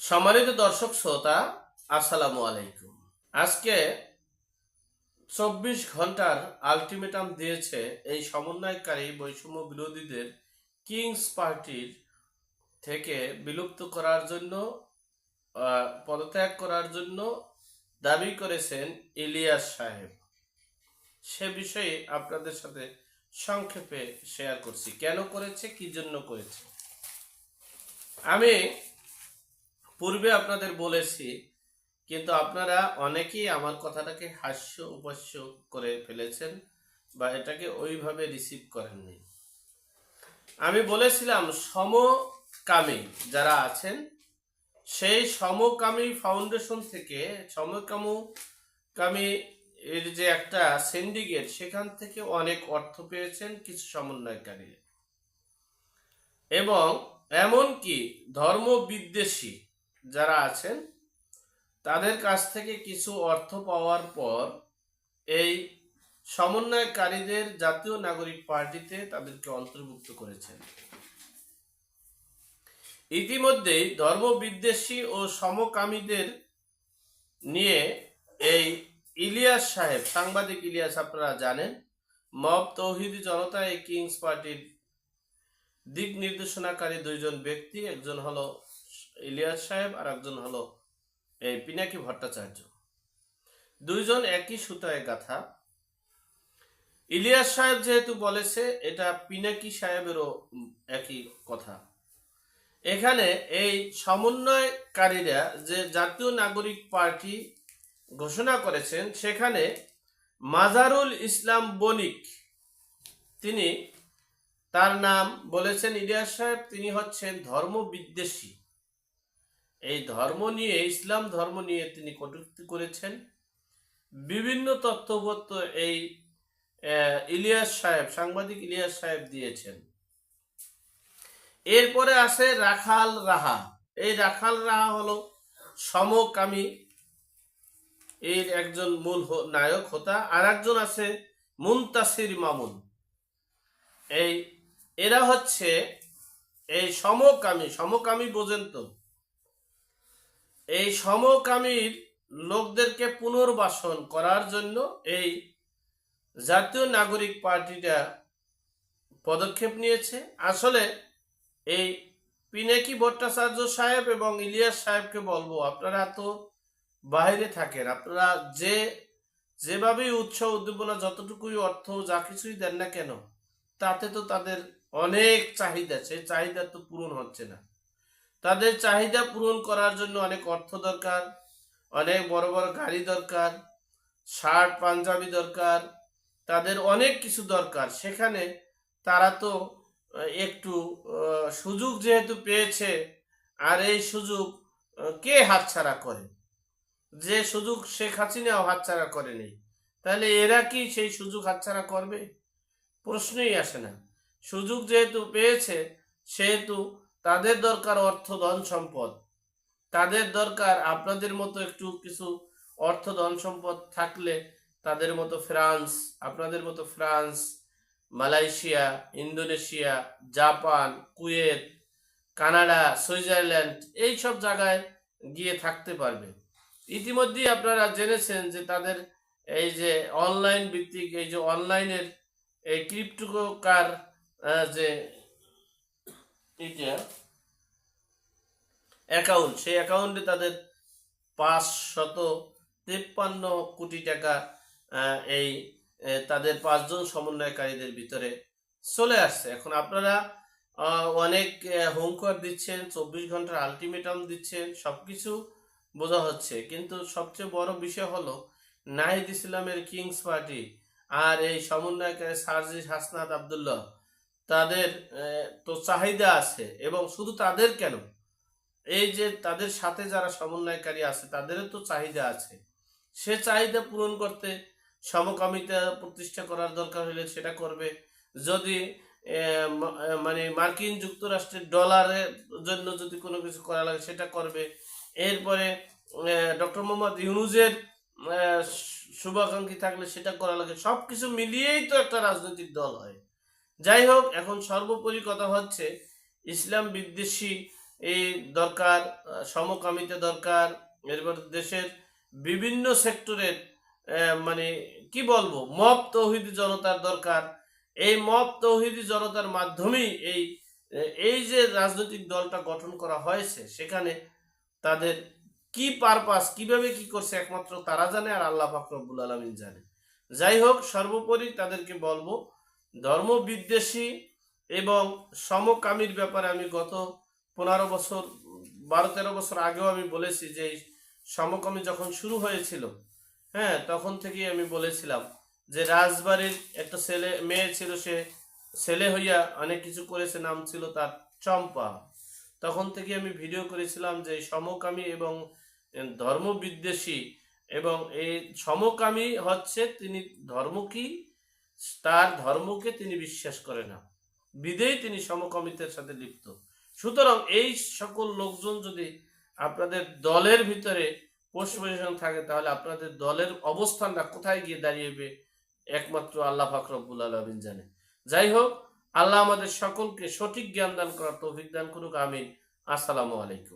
সম্মানিত দর্শক শ্রোতা, আসসালামু আলাইকুম। আজকে চব্বিশ ঘণ্টার আলটিমেটাম দিয়েছে এই সমন্বয়কারী বৈষম্য বিরোধীদের কিংস পার্টির থেকে বিলুপ্ত করার জন্য পদত্যাগ করার জন্য দাবি করেছেন ইলিয়াস সাহেব। সে বিষয়ে আপনাদের সাথে সংক্ষেপে শেয়ার করছি। কেন করেছে, কি জন্য করেছে? আমি পূর্বে আপনাদের বলেছি, কিন্তু আপনারা অনেকেই আমার কথাটাকে হাস্য উপাস্য করে ফেলেছেন বা এটাকে ওইভাবে রিসিভ করেননি। আমি বলেছিলাম, সমকামী যারা আছেন, সেই সমকামী ফাউন্ডেশন থেকে সমকামু কামী এর যে একটা সিন্ডিকেট সেখান থেকে অনেক অর্থ পেয়েছেন কিছু সমন্বয়কারী। এবং এমনকি ধর্ম বিদ্বেষী যারা আছেন, তাদের কাছ থেকে কিছু অর্থ পাওয়ার পর এই সমন্বয়কারীদের জাতীয় নাগরিক পার্টিতে তাদেরকে অন্তর্ভুক্ত করেছেন। ইতিমধ্যেই ধর্ম বিদ্বেষী ও সমকামীদের নিয়ে এই ইলিয়াস সাহেব, সাংবাদিক ইলিয়াস, আপনারা জানেন, মব তৌহিদি জনতা এই কিংস পার্টির দিক নির্দেশনাকারী দুইজন ব্যক্তি, একজন হলো ইলিয়াস সাহেব আর একজন হলো এই পিনাকি ভট্টাচার্য। দুইজন একই সুতায় গাথা। ইলিয়াস সাহেব যেহেতু বলেছে, এটা পিনাকি সাহেবেরও একই কথা। এখানে এই সমন্বয়কারীরা যে জাতীয় নাগরিক পার্টি ঘোষণা করেছেন, সেখানে মাজারুল ইসলাম বণিক, তিনি তার নাম বলেছেন। ইলিয়াস সাহেব, তিনি হচ্ছেন ধর্ম বিদ্বেষী এই ধর্ম নিয়ে ইসলাম ধর্ম নিয়ে তিনি কটূক্তি করেছেন। বিভিন্ন তথ্যপত্র এই ইলিয়াস সাহেব, সাংবাদিক ইলিয়াস সাহেব দিয়েছেন। এরপরে আসে রাখাল রাহা। এই রাখাল রাহা হলো সমকামী। এর একজন মূল নায়ক হোতা আর একজন আছে মুনতাসির মামুন। এই, এরা হচ্ছে এই সমকামী সমকামী বোঝেন তো। এই সমকামীর লোকদেরকে পুনর্বাসন করার জন্য এই জাতীয় নাগরিক পার্টিটা পদক্ষেপ নিয়েছে। আসলে এই পিনাকি ভট্টাচার্য সাহেব এবং ইলিয়াস সাহেবকে বলব, আপনারা তো বাইরে থাকেন, আপনারা যে যেভাবেই উৎসাহ উদ্দীপনা, যতটুকুই অর্থ, যা কিছুই দেন না কেন, তাতে তো তাদের অনেক চাহিদা সেই চাহিদা তো পূরণ হচ্ছে না। তাদের চাহিদা পূরণ করার জন্য অনেক অর্থ দরকার, অনেক বড় বড় গাড়ি দরকার, শার্ট, পাঞ্জাবি দরকার, তাদের অনেক কিছু দরকার। সেখানে তারা তো একটু সুযোগ যেহেতু পেয়েছে, আর এই সুযোগ কে হাতছাড়া করে? যে সুযোগ শেখ হাসিনাও হাতছাড়া করেনি। তাহলে এরা কি সেই সুযোগ হাতছাড়া করবে? প্রশ্নই আসে না। সুযোগ যেহেতু পেয়েছে, সেহেতু তাদের দরকার অর্থ ধন সম্পদ। তাদের দরকার আপনাদের মতো একটু কিছু অর্থ ধন সম্পদ থাকলে তাদের মতো ফ্রান্স, আপনাদের মতো France, Malaysia, Indonesia, Japan, Kuwait, Canada, Switzerland এই সব জায়গায় গিয়ে থাকতে পারবে। ইতিমধ্যেই আপনারা জেনেছেন যে তাদের এই যে অনলাইন ভিত্তিক, এই যে অনলাইনের এই ক্রিপ্টোকার যে অ্যাকাউন্ট, সেই অ্যাকাউন্টে তাদের পাঁচ শত তেপ্পান্ন কোটি টাকা এই তাদের পাঁচজন সমন্বয়কারীদের ভিতরে চলে আসছে। এখন আপনারা অনেক হোমকর দিচ্ছেন, চব্বিশ ঘণ্টার আলটিমেটাম দিচ্ছেন, সবকিছু বোঝা হচ্ছে। কিন্তু সবচেয়ে বড় বিষয় হলো, নাহিদ ইসলামের কিংস পার্টি আর এই সমন্বয়কারী সার্জিস হাসনাত আবদুল্লাহ। তাদের তো চাহিদা আছে এবং শুধু তাদের কেন? এই যে তাদের সাথে যারা সমন্বয়কারী আছে, তাদেরও তো চাহিদা আছে। সে চাহিদা পূরণ করতে সমকামিতা প্রতিষ্ঠা করার দরকার হলে সেটা করবে। যদি মানে মার্কিন যুক্তরাষ্ট্রের ডলারের জন্য যদি কোনো কিছু করা লাগে, সেটা করবে। এরপরে ডক্টর মোহাম্মদ ইউনুজের শুভাকাঙ্ক্ষী থাকলে সেটা করা লাগে। সব কিছু মিলিয়েই তো একটা রাজনৈতিক দল হয়। যাই হোক, এখন সর্বোপরি কথা হচ্ছে, ইসলাম বিদ্বেষী এই দরকার সমকামিতা দরকার, এরপর দেশের বিভিন্ন সেক্টরের মানে কি বলব, মব তৌহিদি জনতার দরকার। এই মব তৌহিদি জনতার মাধ্যমেই এই এই যে রাজনৈতিক দলটা গঠন করা হয়েছে, সেখানে তাদের কি পারপাস, কীভাবে কি করছে একমাত্র তারা জানে আর আল্লাহ ফাকরবুল আলমিন জানে। যাই হোক, সর্বোপরি তাদেরকে বলব ধর্ম বিদ্বেষী এবং সমকামীর ব্যাপারে আমি গত পনেরো বছর, বারো তেরো বছর আগেও আমি বলেছি যে সমকামী যখন শুরু হয়েছিল হ্যাঁ তখন থেকেই আমি বলেছিলাম যে রাজবাড়ির একটা ছেলে, মেয়ে ছিল সে, ছেলে হইয়া অনেক কিছু করেছে, নাম ছিল তার চম্পা। তখন থেকে আমি ভিডিও করেছিলাম যে সমকামী এবং ধর্ম বিদ্বেষী এবং এই সমকামী হচ্ছে তিনি ধর্ম কি? তার ধর্মকে তিনি বিশ্বাস করে না। বিদেই তিনি সমকামিতার সাথে লিপ্ত। সুতরাং এই সকল লোকজন যদি আপনাদের দলের ভিতরে পোস্ট থাকে, তাহলে আপনাদের দলের অবস্থানটা কোথায় গিয়ে দাঁড়িয়েবে, একমাত্র আল্লাহ ফাকরবুল আলমিন জানে। যাই হোক, আল্লাহ আমাদের সকলকে সঠিক জ্ঞান দান করার তৌফিক দান করুক, আমিন। আসসালামু আলাইকুম।